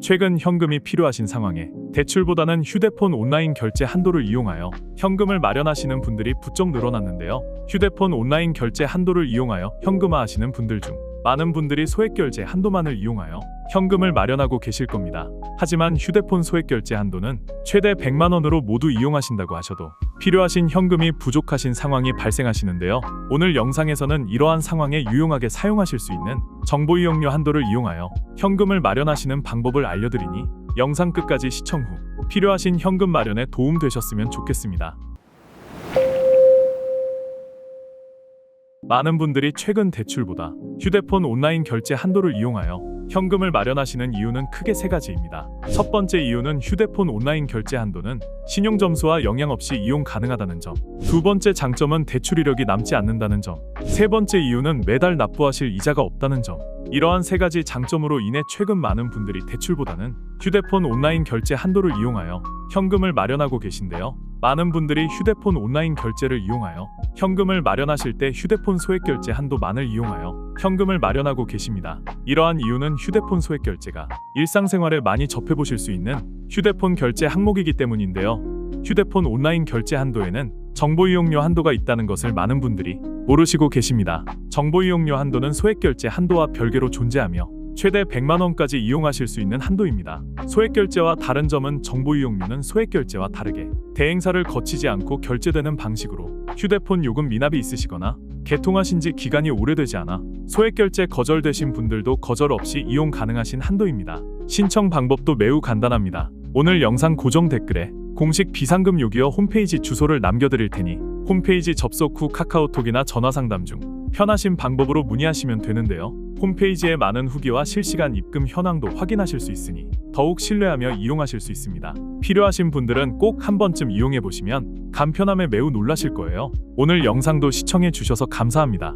최근 현금이 필요하신 상황에 대출보다는 휴대폰 온라인 결제 한도를 이용하여 현금을 마련하시는 분들이 부쩍 늘어났는데요. 휴대폰 온라인 결제 한도를 이용하여 현금화하시는 분들 중 많은 분들이 소액 결제 한도만을 이용하여 현금을 마련하고 계실 겁니다. 하지만 휴대폰 소액 결제 한도는 최대 100만 원으로 모두 이용하신다고 하셔도 필요하신 현금이 부족하신 상황이 발생하시는데요. 오늘 영상에서는 이러한 상황에 유용하게 사용하실 수 있는 정보 이용료 한도를 이용하여 현금을 마련하시는 방법을 알려드리니 영상 끝까지 시청 후 필요하신 현금 마련에 도움 되셨으면 좋겠습니다. 많은 분들이 최근 대출보다 휴대폰 온라인 결제 한도를 이용하여 현금을 마련하시는 이유는 크게 세 가지입니다. 첫 번째 이유는 휴대폰 온라인 결제 한도는 신용 점수와 영향 없이 이용 가능하다는 점. 두 번째 장점은 대출 이력이 남지 않는다는 점. 세 번째 이유는 매달 납부하실 이자가 없다는 점. 이러한 세 가지 장점으로 인해 최근 많은 분들이 대출보다는 휴대폰 온라인 결제 한도를 이용하여 현금을 마련하고 계신데요. 많은 분들이 휴대폰 온라인 결제를 이용하여 현금을 마련하실 때 휴대폰 소액 결제 한도만을 이용하여 현금을 마련하고 계십니다. 이러한 이유는 휴대폰 소액 결제가 일상생활에 많이 접해보실 수 있는 휴대폰 결제 항목이기 때문인데요. 휴대폰 온라인 결제 한도에는 정보 이용료 한도가 있다는 것을 많은 분들이 모르시고 계십니다. 정보 이용료 한도는 소액 결제 한도와 별개로 존재하며 최대 100만 원까지 이용하실 수 있는 한도입니다. 소액 결제와 다른 점은 정보 이용료는 소액 결제와 다르게 대행사를 거치지 않고 결제되는 방식으로 휴대폰 요금 미납이 있으시거나 개통하신 지 기간이 오래되지 않아 소액 결제 거절되신 분들도 거절 없이 이용 가능하신 한도입니다. 신청 방법도 매우 간단합니다. 오늘 영상 고정 댓글에 공식 비상금 요기어 홈페이지 주소를 남겨드릴 테니 홈페이지 접속 후 카카오톡이나 전화 상담 중 편하신 방법으로 문의하시면 되는데요. 홈페이지에 많은 후기와 실시간 입금 현황도 확인하실 수 있으니 더욱 신뢰하며 이용하실 수 있습니다. 필요하신 분들은 꼭 한 번쯤 이용해 보시면 간편함에 매우 놀라실 거예요. 오늘 영상도 시청해 주셔서 감사합니다.